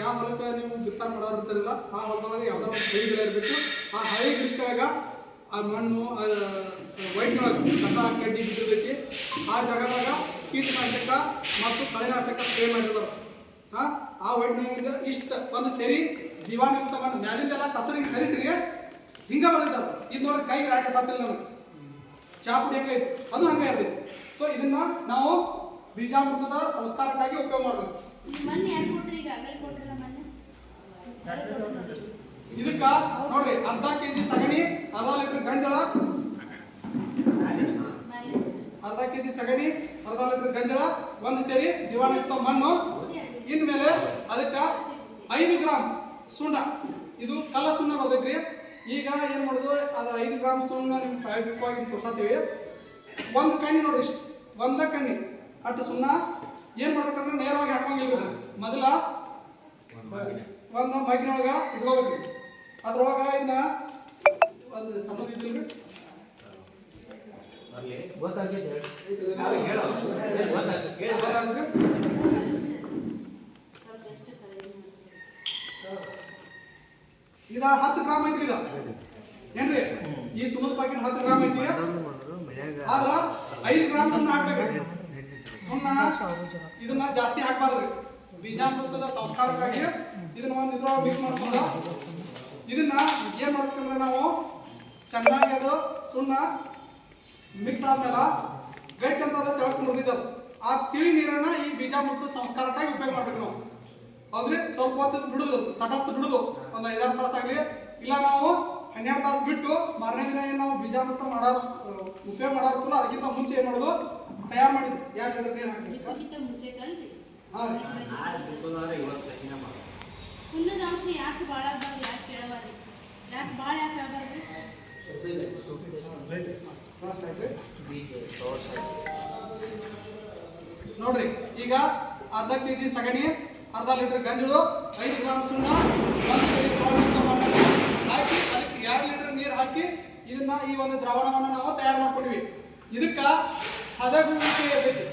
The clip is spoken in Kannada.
ಯಾವ ಹೊಲಕ್ಕೆ ನೀವು ಬಿತ್ತನೆ ಮಾಡೋದಿರ್ತಾರಲ್ಲ ಆ ಹೊಲದೊಳಗೆ ಯಾವ್ದಾದ್ರು ಹಳಿ ಗಿಡ ಇರಬೇಕು ಆ ಹೈ ಗಿಡಕ್ಕಾಗ ಆ ಮಣ್ಣು ವೈಟ್ನೊಳಗೆ ಕಸ ಕಡ್ಡಿ ಬಿದ್ದಿರ್ತೈತಿ ಆ ಜಾಗದಾಗ ಕೀಟನಾಶಕ ಮತ್ತು ಕಳೆನಾಶಕ ಸ್ಪ್ರೇ ಮಾಡಿರ್ತಾರೆ. ಹಾ ಆ ವೈಟ್ನೊಳಗಿಂದ ಇಷ್ಟ ಒಂದು ಸರಿ ಜೀವಾಣುಯುಕ್ತ ಬಂದು ಮ್ಯಾಲಿಂದೆಲ್ಲ ಕಸರಿಗೆ ಸರಿ ಹಿಂಗ ಹಿಂಗೆ ಅದು ಇದು ನೋಡಿ ಕೈ ರಾಟ ಬರ್ತಿಲ್ಲ ನನಗೆ ಚಾಪುಡಿ ಹೆಂಗೈತಿ ಅದು ಹಂಗೆ ಇರ್ತೈತಿ ಸೊ ಇದನ್ನ ನಾವು ಬೀಜಾಮೃತದ ಸಂಸ್ಕಾರಕ್ಕಾಗಿ ಉಪಯೋಗ ಮಾಡಬೇಕು. ಇದಕ್ಕ ನೋಡ್ರಿ ಅರ್ಧ ಕೆಜಿ ಸಗಣಿ ಅರ್ಧ ಲೀಟರ್ ಗಂಜಳ. ಅರ್ಧ ಕೆಜಿ ಸಗಣಿ ಅರ್ಧ ಲೀಟರ್ ಗಂಜಳ ಒಂದು ಸೇರಿ ಜೀವಾಣುಯುಕ್ತ ಮಣ್ಣು. ಇನ್ಮೇಲೆ ಅದಕ್ಕ ಐದು ಗ್ರಾಮ್ ಸುಣ್ಣ. ಇದು ಕಲ್ಲ ಸುಣ್ಣ ಬರ್ತೈತ್ರಿ. ಈಗ ಏನ್ ಮಾಡುದು? ಅದ ಐದು ಗ್ರಾಮ್ ಸುಣ್ಣ ನಿಮ್ ಪ್ರಾಯೋಗಿಕವಾಗಿ ತೋರ್ಸತ್ತೀವಿ ಒಂದು ಕಣ್ಣಿ ನೋಡ್ರಿ ಇಷ್ಟು. ಒಂದ ಕಣ್ಣಿ. ಅಟ್ಟು ಸುಣ್ಣ. ಏನ್ ಮಾಡ್ಬೇಕಂದ್ರೆ ನೇರವಾಗಿ ಹಾಕೋಂಗಿಲ್ಲ. ಮೊದಲ ಒಂದು ಮಗ್ಗಿನೊಳಗ ಇಟ್ಕೋಬೇಕ್ರಿ ಅದ್ರೊಳಗ ಇನ್ನ ಒಂದು ಎಷ್ಟು ಕಡಿಮೆ ಇದ ಹತ್ತು ಗ್ರಾಮ್ ಐತ್ರಿ ಇದ. ಏನ್ರಿ? ಈ ಸುಣ್ಣದ ಪ್ಯಾಕೆಟ್ ಹತ್ತು ಗ್ರಾಮ್ ಐತಿ ಆದ್ರ ಐದು ಗ್ರಾಮ್ ಸುಮ್ಮನೆ ಹಾಕ್ಬೇಕ್ರಿ ಸುಣ್ಣ ಇದನ್ನ ಜಾಸ್ತಿ ಹಾಕ್ಬಾರ್ದ್ರಿ ಬೀಜಾಮೃತದ ಸಂಸ್ಕಾರಕ್ಕಾಗಿ ಇದನ್ನ ಒಂದು ಇದ್ರೊಳಗೆ ಮಿಕ್ಸ್ ಮಾಡ್ಕೊಂಡು ಇದನ್ನ ಏನ್ ಮಾಡ್ಬೇಕಂದ್ರೆ ನಾವು ಚೆನ್ನಾಗಿ ಅದು ಸುಣ್ಣ ಮಿಕ್ಸ್ ಆದ್ಮೇಲೆ ಗಟ್ಟಿ ಅಂತ ಅದು ತೆಳ್ಕೊಂಡು ಆ ತಿಳಿ ನೀರನ್ನ ಈ ಬೀಜಾಮೃತ ಸಂಸ್ಕಾರಕ್ಕಾಗಿ ಉಪಯೋಗ ಮಾಡ್ಬೇಕು ನಾವು. ಹೌದ್ರಿ? ಸ್ವಲ್ಪ ಹೊತ್ತು ಬಿಡುದು ತಟಸ್ಥ ಬಿಡುದು. ಒಂದು ಐದಾರು ತಾಸು ಆಗ್ಲಿ. ಇಲ್ಲ ನಾವು ಹನ್ನೆರಡು ತಾಸು ಬಿಟ್ಟು ಮಾರನೇ ದಿನ ಏನ್ ನಾವು ಬೀಜಾಮೃತ ಮಾಡೋ ಉಪಯೋಗ ಮಾಡಾರತ್ತಲ್ಲ ಅದಕ್ಕಿಂತ ಮುಂಚೆ ಏನ್ ಮಾಡೋದು? ತಯಾರು ಮಾಡಿದ್ವಿ ಎರಡು ಲೀಟರ್ ನೀರು ಹಾಕಿ ಸುಣ್ಣದ ಅಂಶ ಯಾಕೆ ಭಾಳ ಆಗ್ಬಾರ್ದು ಯಾಕೆ ಕೇಳಬಾರ್ದು? ಯಾಕೆ ಭಾಳ ಯಾಕೆ ಆಗ್ಬಾರ್ದು? ನೋಡ್ರಿ ಈಗ ಅರ್ಧ ಕೆ ಜಿ ಸಗಣಿ ಅರ್ಧ ಲೀಟರ್ ಗಂಜಳು ಐದು ಗ್ರಾಮ್ ಸುಣ್ಣ ಹಾಕಿ ಅದಕ್ಕೆ ಎರಡು ಲೀಟರ್ ನೀರು ಹಾಕಿ ಇದನ್ನ ಈ ಒಂದು ದ್ರಾವಣವನ್ನ ನಾವು ತಯಾರು ಮಾಡ್ಕೊಂಡಿವಿ. ಇದಕ್ಕ ಹದಗುವಿಕೆ ಇರ್ತೈತಿ